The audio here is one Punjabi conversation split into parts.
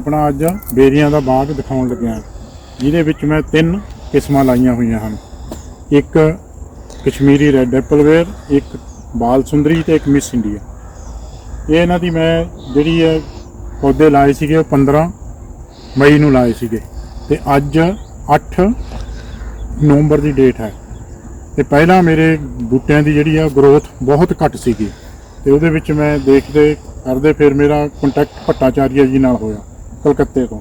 ਆਪਣਾ ਅੱਜ ਬੇਰੀਆਂ ਦਾ ਬਾਗ ਦਿਖਾਉਣ ਲੱਗਿਆ ਜਿਹਦੇ ਵਿੱਚ ਮੈਂ ਤਿੰਨ ਕਿਸਮਾਂ ਲਾਈਆਂ ਹੋਈਆਂ ਹਨ। ਇੱਕ ਕਸ਼ਮੀਰੀ ਰੈੱਡ ਐਪਲ ਵੇਅਰ ਇੱਕ ਬਾਲ ਸੁੰਦਰੀ ਤੇ ਇੱਕ ਮਿਸ ਇੰਡੀਆ। ਇਹ ਇਹਨਾਂ ਦੀ ਮੈਂ ਜਿਹੜੀ ਹੈ ਪੌਦੇ ਲਾਏ ਸੀਗੇ ਉਹ 15 ਮਈ ਨੂੰ ਲਾਏ ਸੀਗੇ। ਤੇ ਅੱਜ 8 ਨਵੰਬਰ ਦੀ ਡੇਟ ਹੈ। ਤੇ ਪਹਿਲਾਂ ਮੇਰੇ ਬੂਟਿਆਂ ਦੀ ਜਿਹੜੀ ਆ ਗਰੋਥ ਬਹੁਤ ਘੱਟ ਸੀਗੀ। ਤੇ ਉਹਦੇ ਵਿੱਚ ਮੈਂ ਦੇਖਦੇ ਕਰਦੇ ਫਿਰ ਮੇਰਾ ਕੰਟੈਕਟ ਭੱਟਾਚਾਰੀਆ ਜੀ ਨਾਲ ਹੋਇਆ। ਕਲਕੱਤੇ ਤੋਂ।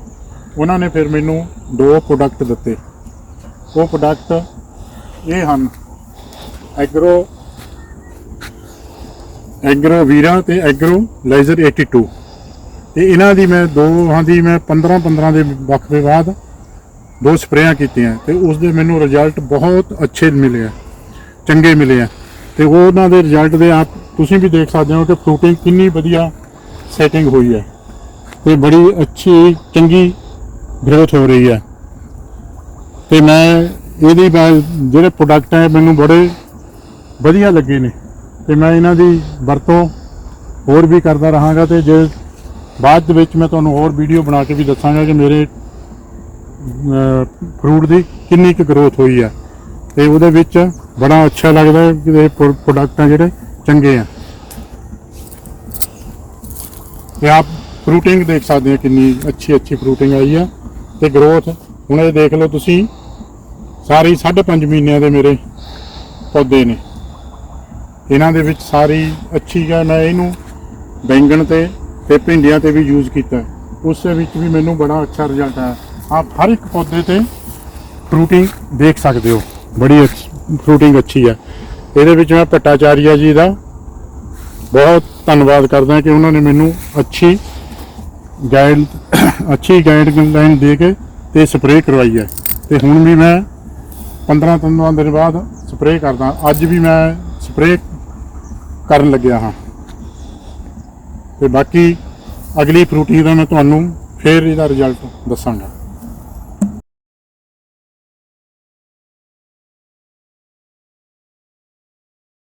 ਉਹਨਾਂ ਨੇ ਫਿਰ ਮੈਨੂੰ ਦੋ ਪ੍ਰੋਡਕਟ ਦਿੱਤੇ। ਉਹ ਪ੍ਰੋਡਕਟ ਇਹ ਹਨ ਐਗਰੋ ਐਗਰੋ ਵੀਰਾ ਤੇ ਐਗਰੋ ਲੇਜ਼ਰ 82 ਤੇ ਇਹਨਾਂ ਦੀ ਮੈਂ ਦੋਹਾਂ ਦੀ ਮੈਂ 15 15 ਦੇ ਵਕਫੇ ਬਾਅਦ ਦੋ ਸਪਰੇਆਂ ਕੀਤੀਆਂ ਤੇ ਉਸ ਦੇ ਮੈਨੂੰ ਰਿਜ਼ਲਟ ਬਹੁਤ ਅੱਛੇ ਮਿਲੇ ਆ, ਚੰਗੇ ਮਿਲੇ ਆ। ਤੇ ਉਹਨਾਂ ਦੇ ਰਿਜ਼ਲਟ ਦੇ ਆਪ ਤੁਸੀਂ ਵੀ ਦੇਖ ਸਕਦੇ ਹੋ ਕਿ ਫਰੂਟਿੰਗ ਕਿੰਨੀ ਵਧੀਆ ਸੈਟਿੰਗ ਹੋਈ ਹੈ। ਤੇ ਬੜੀ ਅੱਛੀ, ਚੰਗੀ ਗਰੋਥ ਹੋ ਰਹੀ ਹੈ। ਤੇ ਮੈਂ ਇਹਦੀ ਮੈਂ ਜਿਹੜੇ ਪ੍ਰੋਡਕਟ ਹੈ, ਮੈਨੂੰ ਬੜੇ ਵਧੀਆ ਲੱਗੇ ਨੇ। ਤੇ ਮੈਂ ਇਹਨਾਂ ਦੀ ਵਰਤੋਂ ਹੋਰ ਵੀ ਕਰਦਾ ਰਹਾਂਗਾ ਤੇ ਜੇ ਬਾਅਦ ਦੇ ਵਿੱਚ ਮੈਂ ਤੁਹਾਨੂੰ ਹੋਰ ਵੀਡੀਓ ਬਣਾ ਕੇ ਵੀ ਦੱਸਾਂਗਾ ਕਿ ਮੇਰੇ ਫਰੂਟ ਦੀ ਕਿੰਨੀ ਕੁ ਗਰੋਥ ਹੋਈ ਹੈ। ਤੇ ਉਹਦੇ ਵਿੱਚ ਬੜਾ ਅੱਛਾ ਲੱਗਦਾ ਹੈ ਕਿ ਇਹ ਪ੍ਰੋਡਕਟ ਆ ਜਿਹੜੇ ਚੰਗੇ ਆ। ਤੇ ਆਪ ਫਰੂਟਿੰਗ ਦੇਖ ਸਕਦੇ ਹੋ ਕਿੰਨੀ ਅੱਛੀ ਅੱਛੀ ਫਰੂਟਿੰਗ ਆਈ ਆ। ਤੇ ਗਰੋਥ ਹੁਣ ਇਹ ਦੇਖ ਲਓ ਤੁਸੀਂ, ਸਾਰੀ 5.5 ਮਹੀਨਿਆਂ ਦੇ ਮੇਰੇ ਪੌਦੇ ਨੇ। ਇਹਨਾਂ ਦੇ ਵਿੱਚ ਸਾਰੀ ਅੱਛੀ ਹੈ ਮੈਂ ਇਹਨੂੰ ਬੈਂਗਣ ਤੇ ਤੇ ਭਿੰਡੀਆਂ ਤੇ ਵੀ ਯੂਜ਼ ਕੀਤਾ। ਉਸ ਦੇ ਵਿੱਚ ਵੀ ਮੈਨੂੰ ਬੜਾ ਅੱਛਾ ਰਿਜ਼ਲਟ ਆਇਆ। ਆਪ ਹਰ ਇੱਕ ਪੌਦੇ ਤੇ ਫਰੂਟਿੰਗ ਦੇਖ ਸਕਦੇ ਹੋ। ਬੜੀ ਫਰੂਟਿੰਗ ਅੱਛੀ ਹੈ ਇਹਦੇ ਵਿੱਚ ਮੈਂ ਭੱਟਾਚਾਰੀਆ ਜੀ ਦਾ ਬਹੁਤ ਧੰਨਵਾਦ ਕਰਦਾ ਕਿ ਉਹਨਾਂ ਨੇ ਮੈਨੂੰ ਅੱਛੀ ਗਾਈਡ ਅੱਛੀ ਗਾਈਡਲਾਈਨ ਦੇ ਕੇ ਤੇ ਸਪਰੇਅ ਕਰਵਾਈ ਹੈ। ਤੇ ਹੁਣ ਵੀ ਮੈਂ 15 15 ਦਿਨ ਬਾਅਦ ਸਪਰੇਅ ਕਰਦਾ। ਅੱਜ ਵੀ ਮੈਂ ਸਪਰੇਅ ਕਰਨ ਲੱਗਿਆ ਹਾਂ। ਤੇ ਬਾਕੀ ਅਗਲੀ ਫਰੂਟਿੰਗ ਦਾ ਮੈਂ ਤੁਹਾਨੂੰ ਫੇਰ ਇਹਦਾ ਰਿਜ਼ਲਟ ਦੱਸਾਂਗਾ।